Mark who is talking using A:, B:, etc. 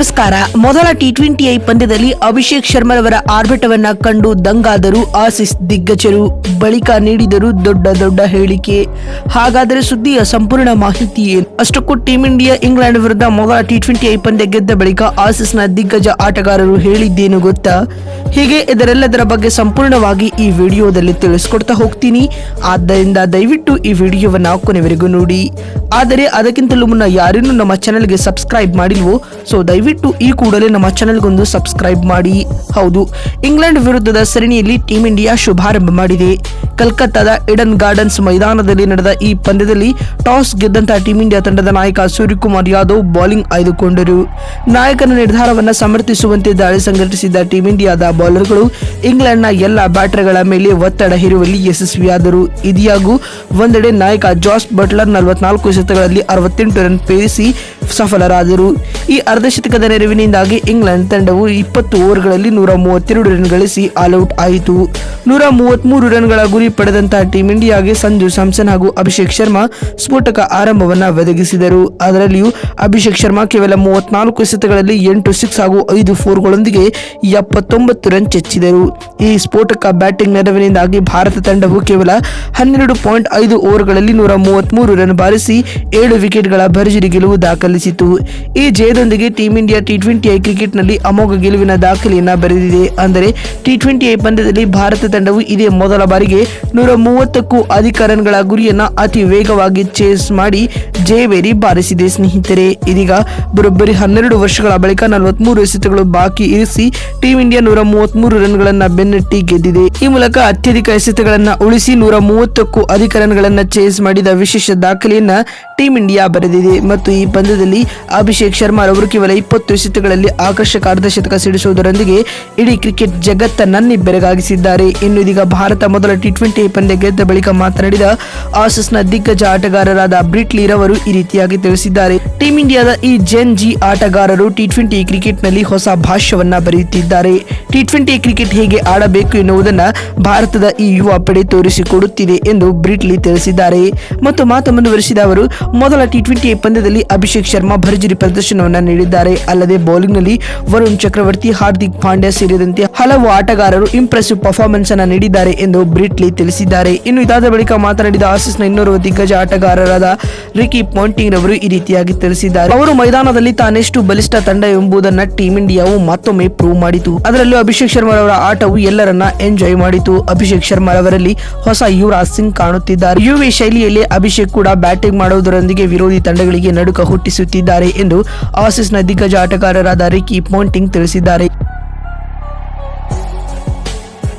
A: ನಮಸ್ಕಾರ. ಮೊದಲ T twenty I ಪಂದ್ಯದಲ್ಲಿ ಅಭಿಷೇಕ್ ಶರ್ಮರವರ ಆರ್ಭಟವನ್ನ ಕಂಡು ದಂಗಾದರು ಆಸಿಸ್ ದಿಗ್ಗಜರು ಬಳಿಕ ನೀಡಿದರು ದೊಡ್ಡ ದೊಡ್ಡ ಹೇಳಿಕೆ. ಹಾಗಾದರೆ ಸುದ್ದಿಯ ಸಂಪೂರ್ಣ ಮಾಹಿತಿ ಏನು? ಅಷ್ಟಕ್ಕೂ ಟೀಂ ಇಂಡಿಯಾ ಇಂಗ್ಲೆಂಡ್ ವಿರುದ್ಧ ಮೊದಲ ಟಿ ಟ್ವೆಂಟಿ ಐ ಪಂದ್ಯ ಗೆದ್ದ ಬಳಿಕ ಆಸಿಸ್ನ ದಿಗ್ಗಜ ಆಟಗಾರರು ಹೇಳಿದ್ದೇನು ಗೊತ್ತಾ? ಹೀಗೆ ಇದರೆಲ್ಲದರ ಬಗ್ಗೆ ಸಂಪೂರ್ಣವಾಗಿ ಈ ವಿಡಿಯೋದಲ್ಲಿ ತಿಳಿಸ್ಕೊಡ್ತಾ ಹೋಗ್ತೀನಿ. ಆದ್ದರಿಂದ ದಯವಿಟ್ಟು ಈ ವಿಡಿಯೋವನ್ನ ಕೊನೆವರೆಗೂ ನೋಡಿ. ಆದರೆ ಅದಕ್ಕಿಂತಲೂ ಮುನ್ನ ಯಾರಿನ್ನೂ ನಮ್ಮ ಚಾನೆಲ್ಗೆ ಸಬ್ಸ್ಕ್ರೈಬ್ ಮಾಡಿಲ್ವೋ? ಸೊ ದಯವಿಟ್ಟು ಈ ಕೂಡಲೇ ನಮ್ಮ ಚಾನೆಲ್ಗೊಂದು ಸಬ್ಸ್ಕ್ರೈಬ್ ಮಾಡಿ. ಹೌದು, ಇಂಗ್ಲೆಂಡ್ ವಿರುದ್ಧದ ಸರಣಿಯಲ್ಲಿ ಟೀಂ ಇಂಡಿಯಾ ಶುಭಾರಂಭ ಮಾಡಿದೆ. ಕಲ್ಕತ್ತಾದ ಇಡನ್ ಗಾರ್ಡನ್ಸ್ ಮೈದಾನದಲ್ಲಿ ನಡೆದ ಈ ಪಂದ್ಯದಲ್ಲಿ ಟಾಸ್ ಗೆದ್ದಂತಹ ಟೀಂ ಇಂಡಿಯಾ ತಂಡದ ನಾಯಕ ಸೂರ್ಯಕುಮಾರ್ ಯಾದವ್ ಬೌಲಿಂಗ್ ಆಯ್ದುಕೊಂಡರು. ನಾಯಕನ ನಿರ್ಧಾರವನ್ನ ಸಮರ್ಥಿಸುವಂತೆ ದಾಳಿ ಸಂಘಟಿಸಿದ ಟೀಂ ಇಂಡಿಯಾದ ಬೌಲರ್ಗಳು ಇಂಗ್ಲೆಂಡ್ನ ಎಲ್ಲ ಬ್ಯಾಟರ್ಗಳ ಮೇಲೆ ಒತ್ತಡ ಹೇರುವಲ್ಲಿ ಯಶಸ್ವಿಯಾದರು. ಇದಿಯಾಗೂ ಒಂದೆಡೆ ನಾಯಕ ಜಾಸ್ ಬಟ್ಲರ್ ನಲವತ್ನಾಲ್ಕು ಶತಗಳಲ್ಲಿ ಅರವತ್ತೆಂಟು ರನ್ ಪೇರಿಸಿ ಸಫಲರಾದರು ಈ ಅರ್ಧಶತಕದ ನೆರವಿನಿಂದಾಗಿ ಇಂಗ್ಲೆಂಡ್ ತಂಡವು ಇಪ್ಪತ್ತು ಓವರ್ಗಳಲ್ಲಿ ನೂರ ಮೂವತ್ತೆರಡು ರನ್ ಗಳಿಸಿ ಆಲ್ಔಟ್ ಆಯಿತು. ನೂರ ಮೂವತ್ಮೂರು ರನ್ಗಳ ಗುರಿ ಪಡೆದಂತಹ ಟೀಂ ಇಂಡಿಯಾಗೆ ಸಂಜು ಸ್ಯಾಮ್ಸನ್ ಹಾಗೂ ಅಭಿಷೇಕ್ ಶರ್ಮಾ ಸ್ಫೋಟಕ ಆರಂಭವನ್ನು ಒದಗಿಸಿದರು. ಅದರಲ್ಲಿಯೂ ಅಭಿಷೇಕ್ ಶರ್ಮಾ ಕೇವಲ ಮೂವತ್ನಾಲ್ಕು ಎಸೆತಗಳಲ್ಲಿ ಎಂಟು ಸಿಕ್ಸ್ ಹಾಗೂ ಐದು ಫೋರ್ಗಳೊಂದಿಗೆ ಎಪ್ಪತ್ತೊಂಬತ್ತು ರನ್ ಚೆಚ್ಚಿದರು. ಈ ಸ್ಫೋಟಕ ಬ್ಯಾಟಿಂಗ್ ನೆರವಿನಿಂದಾಗಿ ಭಾರತ ತಂಡವು ಕೇವಲ ಹನ್ನೆರಡು ಪಾಯಿಂಟ್ ಐದು ಓವರ್ಗಳಲ್ಲಿ ನೂರ ಮೂವತ್ಮೂರು ರನ್ ಬಾರಿಸಿ ಏಳು ವಿಕೆಟ್ಗಳ ಭರ್ಜರಿ ಗೆಲುವು ದಾಖಲಿಸಿತು ಈ ಜಯದೊಂದಿಗೆ team India T twenty I ಕ್ರಿಕೆಟ್ನಲ್ಲಿ ಅಮೋಘ ಗೆಲುವಿನ ದಾಖಲೆಯನ್ನ ಬರೆದಿದೆ. ಅಂದರೆ ಟಿ ಟ್ವೆಂಟಿ ಐ ಪಂದ್ಯದಲ್ಲಿ ಭಾರತ ತಂಡವು ಇದೇ ಮೊದಲ ಬಾರಿಗೆ ನೂರ ಮೂವತ್ತಕ್ಕೂ ಅಧಿಕ ರನ್ಗಳ ಗುರಿಯನ್ನ ಅತಿ ವೇಗವಾಗಿ ಚೇಸ್ ಮಾಡಿ ಜಯವೇರಿ ಬಾರಿಸಿದೆ ಸ್ನೇಹಿತರೆ. ಇದೀಗ ಬರೋಬ್ಬರಿ ಹನ್ನೆರಡು ವರ್ಷಗಳ ಬಳಿಕ ನಲವತ್ಮೂರು ಎಸೆತಗಳು ಬಾಕಿ ಇರಿಸಿ ಟೀಂ ಇಂಡಿಯಾ ನೂರ ಮೂವತ್ಮೂರು ರನ್ಗಳನ್ನು ಬೆನ್ನಟ್ಟಿ ಗೆದ್ದಿದೆ. ಈ ಮೂಲಕ ಅತ್ಯಧಿಕ ಎಸೆತಗಳನ್ನು ಉಳಿಸಿ ನೂರ ಮೂವತ್ತಕ್ಕೂ ಅಧಿಕ ರನ್ಗಳನ್ನು ಚೇಸ್ ಮಾಡಿದ ವಿಶೇಷ ದಾಖಲೆಯನ್ನ ಟೀಂ ಇಂಡಿಯಾ ಬರೆದಿದೆ. ಮತ್ತು ಈ ಪಂದ್ಯದಲ್ಲಿ ಅಭಿಷೇಕ್ ಶರ್ಮಾ ಅವರು ಕೇವಲ ಇಪ್ಪತ್ತು ಎಸೆತಗಳಲ್ಲಿ ಆಕರ್ಷಕ ಅರ್ಧಶತಕ ಸಿಡಿಸುವುದರೊಂದಿಗೆ ಇಡೀ ಕ್ರಿಕೆಟ್ ಜಗತ್ತನ್ನೇ ಬೆರಗಾಗಿಸಿದ್ದಾರೆ. ಇನ್ನು ಇದೀಗ ಭಾರತ ಮೊದಲ ಟಿ ಟ್ವೆಂಟಿ ಪಂದ್ಯ ಗೆದ್ದ ಬಳಿಕ ಮಾತನಾಡಿದ ಆಸಸ್ನ ದಿಗ್ಗಜ ಆಟಗಾರರಾದ ಬ್ರಿಟ್ಲಿ ರವರು ಈ ರೀತಿಯಾಗಿ ತಿಳಿಸಿದ್ದಾರೆ. ಟೀಂ ಇಂಡಿಯಾದ ಈ ಜೆನ್ ಜಿ ಆಟಗಾರರು ಟಿ ಟ್ವೆಂಟಿ ಕ್ರಿಕೆಟ್ನಲ್ಲಿ ಹೊಸ ಭಾಷ್ಯವನ್ನ ಬರೆಯುತ್ತಿದ್ದಾರೆ. ಟಿ ಟ್ವೆಂಟಿ ಕ್ರಿಕೆಟ್ ಹೇಗೆ ಆಡಬೇಕು ಎನ್ನುವುದನ್ನು ಭಾರತದ ಈ ಯುವ ಪಡೆ ತೋರಿಸಿಕೊಡುತ್ತಿದೆ ಎಂದು ಬ್ರಿಟ್ಲಿ ತಿಳಿಸಿದ್ದಾರೆ. ಮತ್ತು ಮಾತು ಮುಂದುವರಿಸಿದ ಅವರು, ಮೊದಲ ಟಿ ಟ್ವೆಂಟಿ ಪಂದ್ಯದಲ್ಲಿ ಅಭಿಷೇಕ್ ಭರ್ಜರಿ ಪ್ರದರ್ಶನವನ್ನ ನೀಡಿದ್ದಾರೆ. ಅಲ್ಲದೆ ಬೌಲಿಂಗ್ನಲ್ಲಿ ವರುಣ್ ಚಕ್ರವರ್ತಿ, ಹಾರ್ದಿಕ್ ಪಾಂಡ್ಯ ಸೇರಿದಂತೆ ಹಲವು ಆಟಗಾರರು ಇಂಪ್ರೆಸಿವ್ ಪರ್ಫಾರ್ಮೆನ್ಸ್ ಅನ್ನ ನೀಡಿದ್ದಾರೆ ಎಂದು ಬ್ರಿಟ್ಲಿ ತಿಳಿಸಿದ್ದಾರೆ. ಇನ್ನು ಇದಾದ ಬಳಿಕ ಮಾತನಾಡಿದ ಆಸೀಸ್ನ ಇನ್ನೋರ್ವ ದಿಗ್ಗಜ ಆಟಗಾರರಾದ ರಿಕಿ ಪಾಂಟಿಂಗ್ ರವರು ಈ ರೀತಿಯಾಗಿ ತಿಳಿಸಿದ್ದಾರೆ. ಅವರು ಮೈದಾನದಲ್ಲಿ ತಾನೆಷ್ಟು ಬಲಿಷ್ಠ ತಂಡ ಎಂಬುದನ್ನ ಟೀಮ್ ಇಂಡಿಯಾವು ಮತ್ತೊಮ್ಮೆ ಪ್ರೂವ್ ಮಾಡಿತು. ಅದರಲ್ಲೂ ಅಭಿಷೇಕ್ ಶರ್ಮಾ ಅವರ ಆಟವು ಎಲ್ಲರನ್ನ ಎಂಜಾಯ್ ಮಾಡಿತು. ಅಭಿಷೇಕ್ ಶರ್ಮಾ ಅವರಲ್ಲಿ ಹೊಸ ಯುವರಾಜ್ ಸಿಂಗ್ ಕಾಣುತ್ತಿದ್ದಾರೆ. ಯುವಿ ಶೈಲಿಯಲ್ಲಿ ಅಭಿಷೇಕ್ ಕೂಡ ಬ್ಯಾಟಿಂಗ್ ಮಾಡುವುದರೊಂದಿಗೆ ವಿರೋಧಿ ತಂಡಗಳಿಗೆ ನಡುಕ ಹುಟ್ಟಿಸುತ್ತಿದ್ದಾರೆ. ಎಂದು ಆಸಿಸ್ನ ದಿಗ್ಗಜ ಆಟಗಾರರಾದ ರಿಕಿ ಪಾಂಟಿಂಗ್ ತಿಳಿಸಿದ್ದಾರೆ.